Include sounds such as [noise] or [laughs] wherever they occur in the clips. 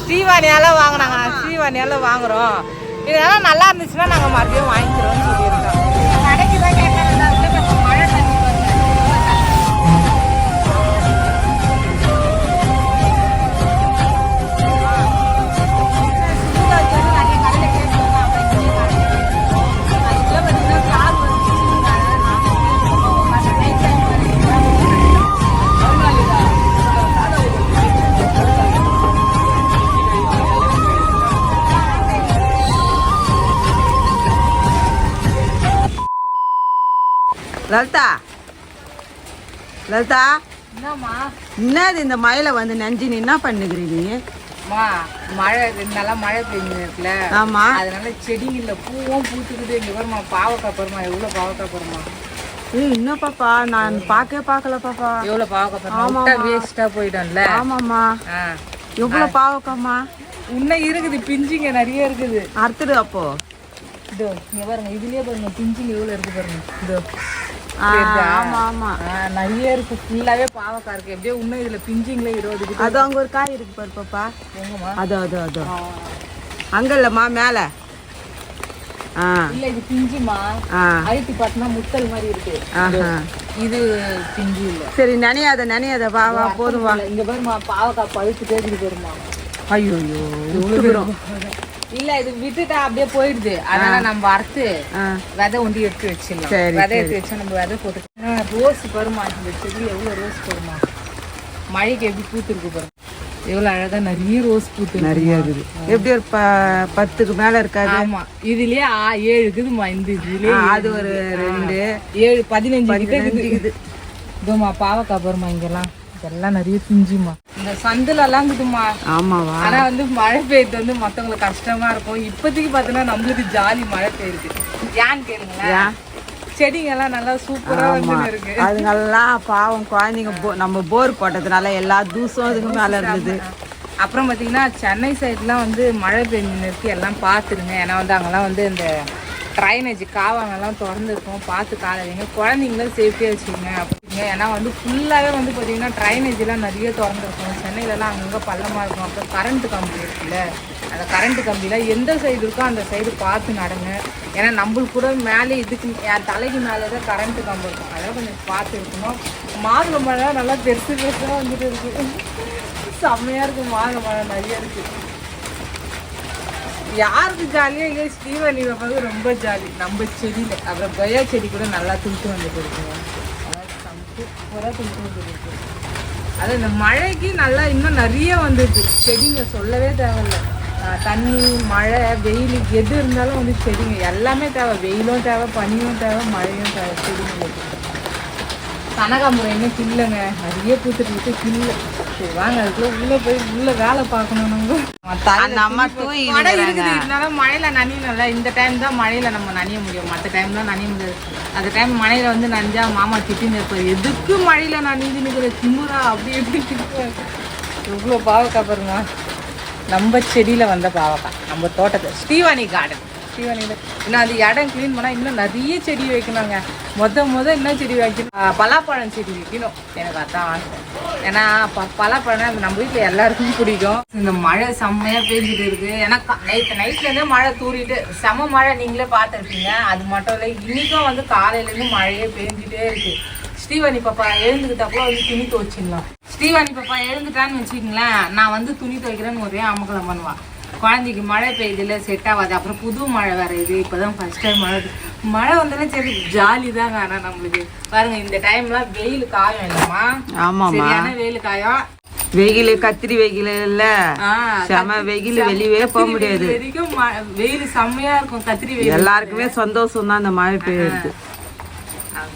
ஸ்ரீவாணியால் வாங்கினாங்க. ஸ்ரீவாணியால் வாங்குகிறோம் இதெல்லாம் நல்லா இருந்துச்சுன்னா நாங்கள் மறுபடியும் வாங்கிக்கிறோம்னு சொல்லிடுறோம். லலிதா? லலிதா? என்னது இந்த மழையில வந்து நெஞ்சு நீ என்ன பண்ணுகிறீ மழை நாளா மழை பெஞ்சு இருக்குல்ல. ஆமா. அதனால செடிங்கள்ல பூவும் பூத்துக்குது இங்க பாருமா பாவக்காய் பாருமா எவ்வளவு பாவக்காய் பாருமா ஏய் என்ன பாப்பா? நான் பார்க்கவே பார்க்கல பாப்பா. எவ்வளவு பாவக்காய் பாருமா வேஸ்டா போயிடும்ல. ஆமாம்மா. ஆ. எவ்வளோ பாவக்காம்மா? இன்னும் இருக்குது பிஞ்சுங்க நிறைய இருக்குது. அறுத்துடு அப்போ. இதோ இங்க பாருங்க இதுலயே பாருங்க பிஞ்சுங்க எவ்வளவு இருக்கு பாருங்க. இதோ. ஆமா ஆமா. ஆ, நிறைய இருக்கு. ஃபுல்லாவே பாவக்காய் இருக்கு. எப்படியோ இன்னும் இதுல பிஞ்சுங்களே இருபது அது அங்க ஒரு காய் இருக்கு பாரு பாப்பா. அதோ அதோ அதோ. அங்க இல்லம்மா மேல. ஆ. இல்ல இது பிஞ்சுமா? அழுத்தி பார்த்தா முத்தல் மாதிரி இருக்கு. இது பிஞ்சு இல்ல. சரி நினையாத நினையாத. வா வா போதும் வா. இங்க பாருமா பாவக்காய் பழுத்து பாருமா ஐயோ ஐயோ விட்டுக்கிறோம் இல்ல இது விட்டுட்டா அப்படியே போயிடுது. அதனால நம்ம அறுத்து விதை ஒண்டி எடுத்து வச்சிடலாம். விதை எடுத்து வச்சா நம்ம விதை போட்டு ரோஸ் பருமா இந்த செடி எவ்வளவு ரோஸ் பருமா மழைக்கு எப்படி பூத்துருக்கு பாருங்க எவ்வளவு அழகா நிறைய ரோஸ் பூத்து நிறைய இருக்குது. எப்படி ஒரு பத்துக்கு மேல இருக்காது? ஆமா. இதுலயே ஏழு இருக்குதுமா இந்த இதுலயே ஆ, அது ஒரு ரெண்டு. ஏழு பதினஞ்சு இருக்குது. இதோமா பாவக்காய் பாருமா இங்கெல்லாம். இதெல்லாம் நிறைய பிஞ்சுமா இந்த சந்துல எல்லாம் இருக்குதுமா ஆமாவா? ஆனா வந்து மழை பெய்யுது வந்து மத்தவங்களுக்கு கஷ்டமா இருக்கும். இப்போதைக்கு பார்த்தோன்னா நம்மளுக்கு ஜாலி மழை பெய்யுது. ஏன்னு கேளுங்களேன். செடிங்க எல்லாம் நல்லா சூப்பரா வந்து இருக்கு. அதுங்கெல்லாம் பாவம் குழந்தைங்க நம்ம போர் போட்டதுனால எல்லா தூசும் அதுக்கு மேல இருந்தது. அப்புறம் பார்த்தீங்கன்னா சென்னை சைட்லாம் வந்து மழை பெஞ்சு இருக்கு எல்லாம் பார்த்துருங்க ஏன்னா வந்து அங்கெல்லாம் வந்து இந்த ட்ரைனேஜ் காவாங்கெல்லாம் திறந்துருக்கும். பார்த்து கால வைங்க குழந்தைங்களும் சேஃப்டியாக வச்சுக்கோங்க. அப்படிங்க ஏன்னா வந்து ஃபுல்லாகவே வந்து பார்த்தீங்கன்னா ட்ரைனேஜ்லாம் நிறைய திறந்துருக்கும். சென்னையிலலாம் அங்கங்கே பள்ளமாக இருக்கும். அப்புறம் கரண்ட்டு கம்பி இருக்குல்ல? அந்த கரண்ட் கம்பியில் எந்த சைடு இருக்கோ அந்த சைடு பார்த்து நடங்க. ஏன்னா நம்மளுக்கு கூட மேலே இதுக்கு என் தலைக்கு மேலே தான் கரண்ட்டு கம்பி இருக்கும். அதெல்லாம் கொஞ்சம் பார்த்து இருக்கணும். மாதுளை மழை நல்லா பெருசு பெருசாக வந்துட்டு இருக்கு. செம்மையாக இருக்குது மாதுளை மழை நிறைய இருக்குது யாருக்கு ஜாலியாக இல்லையா? ஸ்ரீவலி பார்க்க ரொம்ப ஜாலி நம்ம செடியில் அப்புறம் கொய்யா செடி கூட நல்லா துட்டு வந்துட்டு இருக்குங்க சூப்பராக துளுத்து வந்துட்டு இருக்கு அது இந்த மழைக்கு நல்லா இன்னும் நிறைய வந்துருக்கு. செடிங்க சொல்லவே தேவையில்ல. தண்ணி மழை வெயில் எது இருந்தாலும் வந்து செடிங்க. எல்லாமே தேவை. வெயிலும் தேவை பனியும் தேவை மழையும் தேவை. செடிங்களுக்கு. கனகாம்பரம் இன்னும் கில்லைங்க. நிறைய பூத்துட்டு இருக்கு. கில்ல. சரி வாங்க அதுக்குள்ள உள்ள போய் உள்ள வேலை பார்க்கணும் நம்ம. அந்த அம்மா தூங்கி மழை இருக்குது இருந்தாலும் மழையில நனையணும்ல. இந்த டைம் தான் மழையில நம்ம நனைய முடியும். மற்ற டைம் தான் நனைய முடியாது. அந்த டைம் மழையில வந்து நனைஞ்சா மாமா திட்டின்னு இருப்பாரு. எதுக்கு மழையில நனைஞ்சு நிற்கிற திமுறா அப்படி எப்படி திட்டுவாரு எவ்வளோ பாவக்காய் பாருங்க. நம்ம செடியில வந்த பாவக்காய் நம்ம தோட்டத்தில் ஸ்ரீவாணி கார்டன் ஸ்ரீவாணியில் இன்னும் அது இடம் க்ளீன் பண்ணால் இன்னும் நிறைய செடி வைக்கணுங்க. மொத மொதல் என்ன செடி வைக்கணும்? பலாப்பழம் செடி வைக்கணும். எனக்கு அதான் ஆசை. ஏன்னா ப பலாப்பழம் நம்ம வீட்டில் எல்லாருக்கும் பிடிக்கும். இந்த மழை செம்மையாக பேஞ்சிட்டு இருக்கு. ஏன்னா நைட்டு நைட்லேருந்தே மழை தூரிட்டு செம மழை நீங்களே பார்த்துருப்பீங்க. அது மட்டும் இல்லை இன்றைக்கும் வந்து காலையிலேருந்து மழையே பேஞ்சிட்டே இருக்கு. ஸ்ரீவாணி பாப்பா எழுந்துக்கிட்டப்போ வந்து துணி துவைச்சிடலாம். ஸ்ரீவாணி பாப்பா எழுந்துட்டான்னு வச்சுக்கோங்களேன். நான் வந்து துணி துவைக்கிறேன்னு ஒரே அமகலம் பண்ணுவான் குழந்தைக்கு மழை பெய்யுதுல செட் ஆகாது. அப்புறம் புது மழை வேற இது இப்போதான் ஃபர்ஸ்ட் டைம் மழை பெய்யுது. மழை வந்தாலும் சரி ஜாலி தாங்க ஆனால் நம்மளுக்கு. பாருங்க இந்த டைம்லாம் வெயில் காயம் இல்லைம்மா. சரியான வெயில் காயம். வெயில் கத்திரி வெயில் இல்ல. செம வெயில் வெளியவே போக முடியாது. வெயில் செம்மையா இருக்கும் கத்திரி வெயில். எல்லாருக்குமே சந்தோஷம் தான் அந்த மழை பெய்யுறது.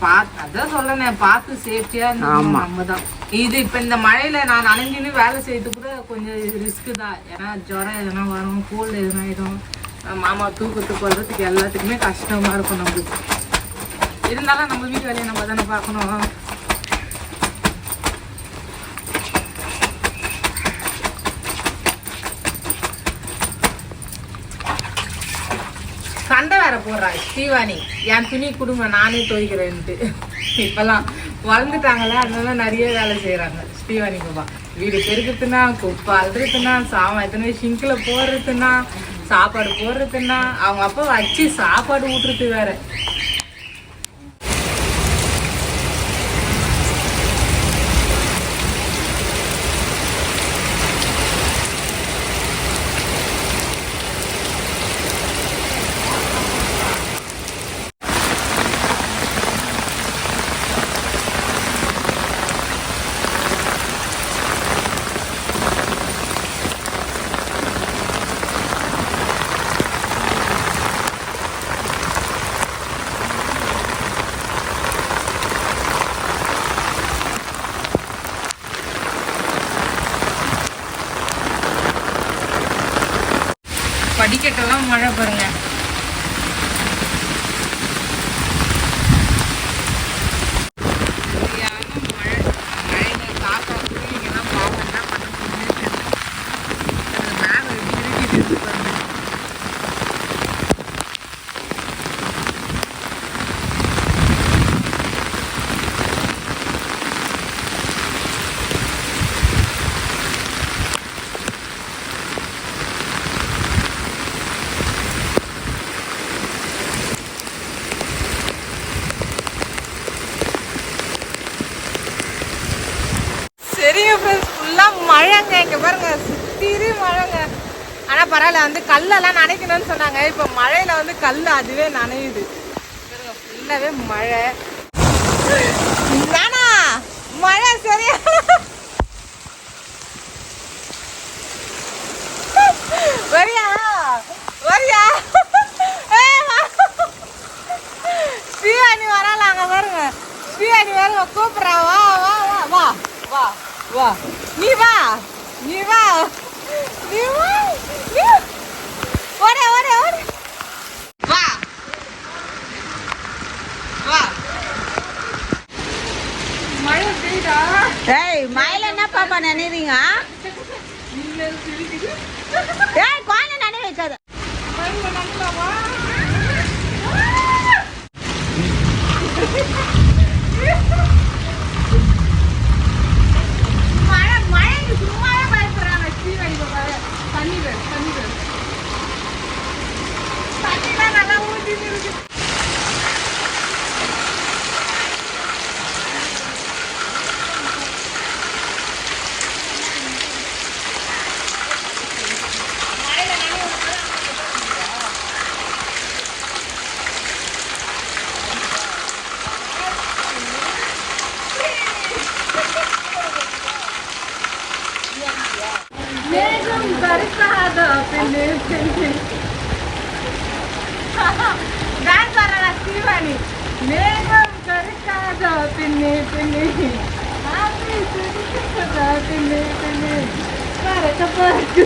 பாத்து- அதான் சொல்லணும் பார்த்து சேஃப்டியா இருந்தோம் நம்ம தான் இது இப்ப இந்த மழையில நான் நனைஞ்சுன்னு வேலை செய்யறது கூட கொஞ்சம் ரிஸ்க் தான். ஏன்னா ஜுரம் எதனா வரும் கோல்டு எதனா ஆயிடும் மாமா தூக்கத்துக்கு கொள்றதுக்கு எல்லாத்துக்குமே கஷ்டமா இருக்கும் நம்மளுக்கு. இருந்தாலும் நம்ம வீட்டு வேலையை நம்ம தானே பார்க்கணும். வேற போடுறா ஸ்ரீவாணி. என் துணி கொடுங்க நானே துவைக்கிறேன்ட்டு. இப்பெல்லாம் வளர்ந்துட்டாங்களே அதனால நிறைய வேலை செய்யறாங்க ஸ்ரீவாணி பாபா வீடு பெருக்குதுன்னா குப்பை அழுதுனா சாமான் எத்தனை சிங்கில் போடுறதுன்னா சாப்பாடு போடுறதுன்னா அவங்க அப்பா வச்சு சாப்பாடு ஊட்டுறது வேற படிக்கட்டெல்லாம் மழை பாருங்க சரியான மழை மழையில காக்கா குருவிங்கெல்லாம் பாவம் என்ன பண்ண முடியுது அந்த மேகம் எப்படி இருக்குது பாருங்க சரிங்க ஃப்ரெண்ட்ஸ் ஃபுல்லாக மழைங்க இங்கே பாருங்க சுத்திரி மழைங்க. ஆனால் பரவாயில்ல வந்து கல்லெல்லாம் நனைக்கணும்னு சொன்னாங்க. இப்போ மழையில் வந்து கல் அதுவே நனையுது. பாருங்க ஃபுல்லாகவே மழை. நானா மழை சரியா? வரியா? வரியா? ஏய், வா. ஸ்ரீவாணி வரால அங்க பாருங்க. ஸ்ரீவாணி வருங்க கூப்பிடுறா. வா வா வா வா வா. வா நீ வா நீ Get, get, get, get. Srivani மேகம் கருக்காத பெண்ணு பெண்ணு ஆசை துடிக்காத பெண்ணு பெண்ணு பறக்க பறக்கு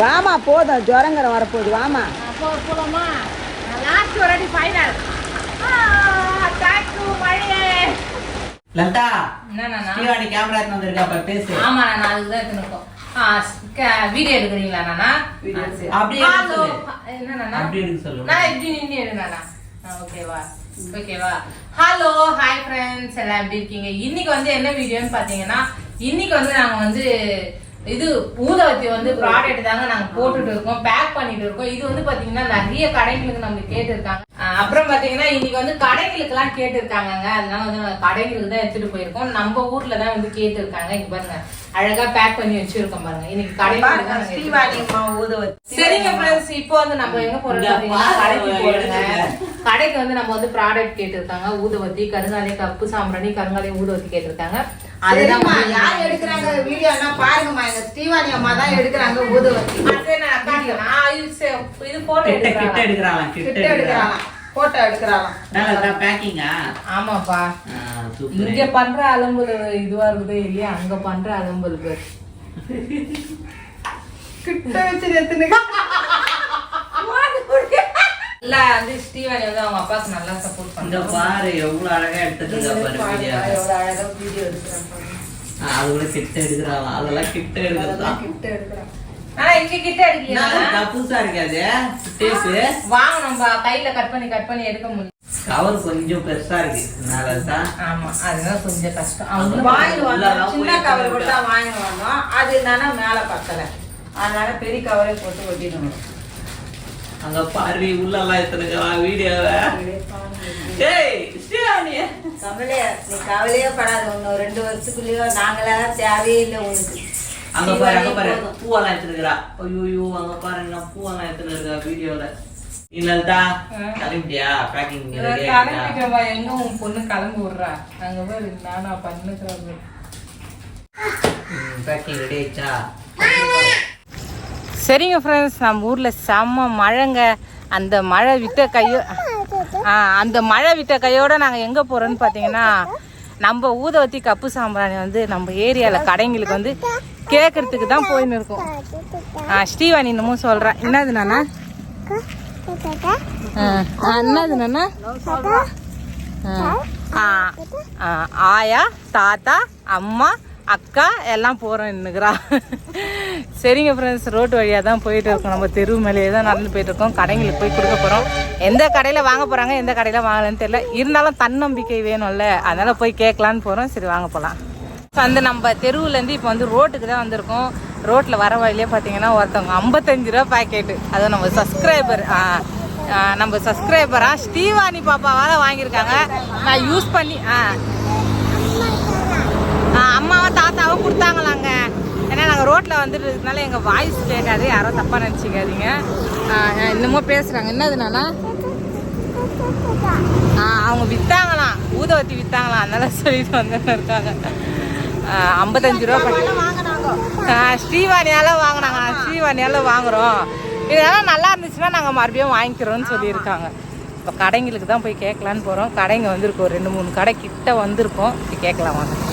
வாமா போதும். ஜுரங்கர வரப்போகுது. வாமா. போ போலாமா? லாஸ்ட் ஒரு அடி ஃபைனல் மழையே லதா ஸ்ரீவாணி கேமரா எடுத்து வந்திருக்கா பேசு. ஆமா நான் அதுக்கு தான் எடுத்துருக்கோம் வீடியோ எடுக்கிறீங்களா நானா. அப்படியே எடுக்க நான் எப்படி எடுங்கண்ணா ஓகேவா ஓகேவா ஹலோ ஹாய் ஃப்ரெண்ட்ஸ் எல்லாம் எப்படி இருக்கீங்க? இன்னைக்கு வந்து என்ன வீடியோன்னு பாத்தீங்கன்னா இன்னைக்கு வந்து நாங்க வந்து இது ஊதவத்தி வந்து ப்ராடக்ட் தாங்க நாங்க போட்டுட்டு இருக்கோம் பேக் பண்ணிட்டு இருக்கோம் இது வந்து பாத்தீங்கன்னா நிறைய கடைகளுக்கு நமக்கு கேட்டிருக்காங்க. அப்புறம் பாத்தீங்கன்னா இன்னைக்கு வந்து கடைகளுக்கு எல்லாம் கேட்டிருக்காங்கங்க. அதனால வந்து கடைகளுக்கு தான் எடுத்துட்டு போயிருக்கோம். நம்ம ஊர்ல தான் வந்து கேட்டிருக்காங்க. இங்க பாருங்க. அழகா பேக் பண்ணி வச்சிருக்கோம் பாருங்க. இன்னைக்கு கடைகளுக்கு சரிங்க ஃப்ரெண்ட்ஸ் இப்போ வந்து நம்ம எங்க போறோம் கடைக்கு போறோங்க. கடைக்கு வந்து நம்ம வந்து ப்ராடக்ட் கேட்டிருக்காங்க. ஊதுவத்தி கருங்காலி கப்பு சாம்பிராணி கருங்காலி ஊதுவத்தி கேட்டிருக்காங்க. சரிம்மா யார் எடுக்கிறாங்க வீடியோனா பாருங்கம்மா எங்க ஸ்ரீவாணி அம்மா தான் எடுக்கிறாங்க ஊதுவத்தி. இது போட்டோ எடுக்கிறாங்க கிட்ட எடுக்கிறாங்க போட்டோ எடுக்கிறாங்க நல்லா பேக்கிங்கா ஆமாப்பா. இங்க பண்ற அலம்புல இதுவா இருக்குதோ இல்லையா அங்க பண்ற அலம்புல பேர். கிட்ட வச்சு [laughs] வந்து ஸ்ரீவாணி வந்து அவங்க அப்பாவுக்கு நல்லா சப்போர்ட் இந்த பண்றாங்க பாரு எவ்வளவு அழகா எடுத்துட்டு பாரு வீடியோ அழகா வீடியோ எடுக்கிறாங்க கிட்ட அதெல்லாம் கிட்ட எடுக்கிறதா? கிட்ட எடுக்கிறாங்க ஆனா இங்க கிட்ட எடுக்கலையா? நான் புதுசா இருக்காது. டேஸ்ட் வாங்க நம்ம கையில கட் பண்ணி கட் பண்ணி எடுக்க முடியும் கவர் கொஞ்சம் பெருசா இருக்கு. அதனால தான் ஆமா அதுதான் கொஞ்சம் கஷ்டம். அவங்க உள்ளலாம் சின்ன கவர் கூட தான் வாங்கிட்டு வந்தோம் அது என்னன்னா மேலே பத்தலை அதனால பெரிய கவரே போட்டு ஒட்டிடணும். அங்க பாரு உள்ளலாம் எத்தனை வீடியோவை? ஏய் ஸ்ரீவாணி கவலையே நீ கவலையே படாத. ஒன்று ரெண்டு வருஷத்துக்குள்ளேயோ நாங்களே தேவையே இல்லை உனக்கு. அங்க பாரு அங்க பாரு. பூவெல்லாம் எடுத்துருக்கா ஐயோ அங்க பாருங்க பூவெல்லாம் எடுத்துன்னு இருக்கா வீடியோல. இல்லடா கிளம்பிட்டியா? பேக்கிங் கிளம்பிட்டவா? எங்க உன் பொண்ணு கிளம்பி விடுறா? அங்க போய் நானா பண்ணுக்கிறேன் பேக்கிங் ரெடி ஆயிடுச்சா? சரிங்க ஃப்ரெண்ட்ஸ் நம்ம ஊரில் செம்ம மழைங்க. அந்த மழை விட்ட கையோ ஆ அந்த மழை விட்ட கையோட நாங்கள் எங்கே போகிறோன்னு பார்த்தீங்கன்னா நம்ம ஊதவத்தி கப்பு சாம்பிராணி வந்து நம்ம ஏரியாவில் கடைங்களுக்கு வந்து கேட்கறதுக்கு தான் போயின்னு இருக்கோம். ஆ ஸ்ரீவாணி இன்னமும் சொல்கிறேன் என்னது நானா? ஆ, என்னது நானா? ஆ, ஆயா தாத்தா அம்மா அக்கா எல்லாம் போகிறோம் இன்னுக்குறா சரிங்க ஃப்ரெண்ட்ஸ் ரோட்டு வழியாக தான் போயிட்டு இருக்கோம். நம்ம தெரு மேலேயே தான் நடந்து போயிட்டு இருக்கோம். கடைங்களுக்கு போய் கொடுக்க போகிறோம் எந்த கடையில் வாங்க போகிறாங்க எந்த கடையில் வாங்கலன்னு தெரியல. இருந்தாலும் தன்னம்பிக்கை வேணும்ல. அதனால் போய் கேட்கலான்னு போகிறோம் சரி வாங்க போகலாம் வந்து நம்ம தெருவுலேருந்து இப்போ வந்து ரோட்டுக்கு தான் வந்திருக்கோம். ரோட்டில் வர வழியிலே பார்த்தீங்கன்னா ஒருத்தவங்க ஐம்பத்தஞ்சு ரூபா பாக்கெட்டு அதுவும் நம்ம சப்ஸ்கிரைபர் நம்ம சப்ஸ்கிரைபராக ஸ்ரீவாணி பாப்பாவால் வாங்கியிருக்காங்க. நான் யூஸ் பண்ணி ஆ அம்மாவை அம்மாவும் தாத்தாவும் கொடுத்தாங்களாங்க. ஏன்னா நாங்கள் ரோட்டில் வந்துட்டுனால எங்கள் வாய்ஸ் கேட்காது யாரும் தப்பாக நினச்சிக்காதீங்க. இன்னமும் பேசுகிறாங்க என்னதுனால அவங்க விற்றாங்களாம் ஊதவத்தி விற்றாங்களாம் அதனால சொல்லிட்டு வந்துட்டு இருக்காங்க. ஐம்பத்தஞ்சு ரூபா பண்ணி- ஸ்ரீவாணியால் வாங்கினாங்க. ஸ்ரீவாணியால் வாங்குகிறோம் இதெல்லாம் நல்லா இருந்துச்சுன்னா நாங்கள் மறுபடியும் வாங்கிக்கிறோம்னு சொல்லியிருக்காங்க. இப்போ கடைங்களுக்கு தான் போய் கேட்கலான்னு போகிறோம் கடைங்க வந்திருக்கோம் ஒரு ரெண்டு மூணு கடை கிட்ட வந்திருக்கோம். போய் கேட்கலாம் வாங்க.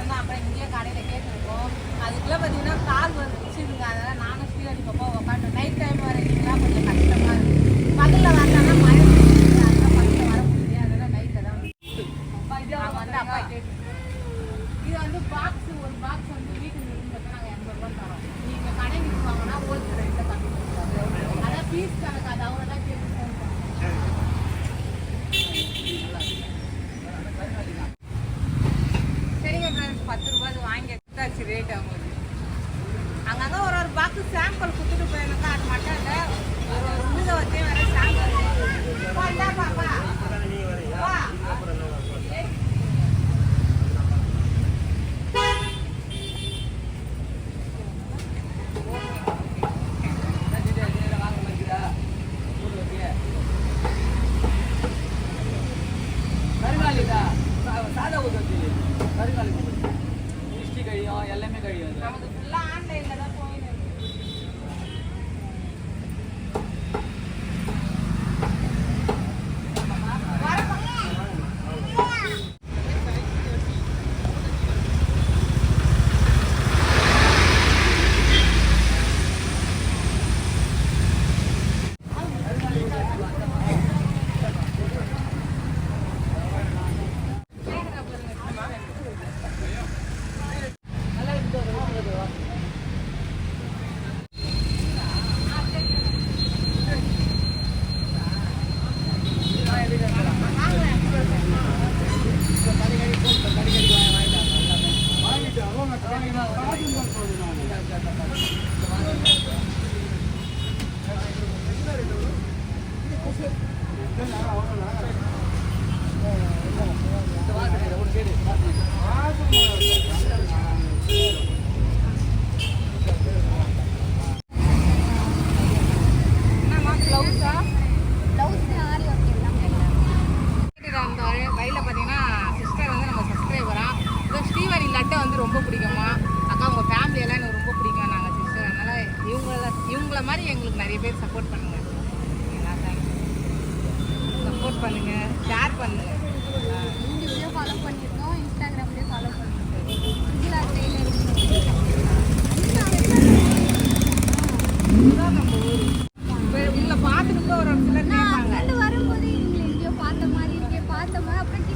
வந்து அப்புறம் இங்கேயே கடையில் கேட்டுருக்கோம். அதுக்குள்ளே பார்த்தீங்கன்னா கால் வந்துச்சுதுங்க அதனால் நானும் ஸ்ரீவாணி பாப்பா உட்காந்து நைட் டைம் வரீங்களா கொஞ்சம் கஷ்டமாக இருக்குது பகலில் வந்தால் மழை பெய்யுது அதெல்லாம் பகலில் வர முடியல அதனால் நைட்டில் தான் நாங்கள் வந்து அப்பா கேட்டு இது வந்து பாக்ஸ் ஒரு பாக்ஸ் வந்து வீட்டுக்கு இருந்தால் நாங்கள் எண்பது ரூபா தரோம் நீங்கள் கடைக்கு வாங்கினா ஹோல்சேல் ரேட்டில் கம்மி பண்ணுறாங்க அதான் பீஸ் கணக்கு அது அவ்வளோ தான் கேட்டு phone பண்ணுறோம். சரிங்க ஃப்ரெண்ட்ஸ் பத்து ரூபாய் வாங்கி எடுத்தாச்சு ரேட் அவங்களுக்கு அங்கங்கே ஒரு சாம்பிள் கொடுத்துட்டு போயிருந்தா அது மட்டும் இல்லை ஒரு உழுத வச்சே வேற சாம்பிள்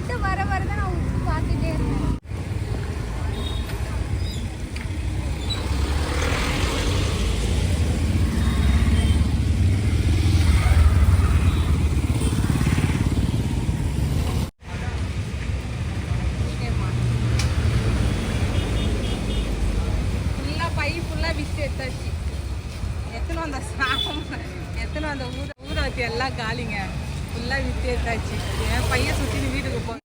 மாதிரி அப்புறம் கிட்ட வர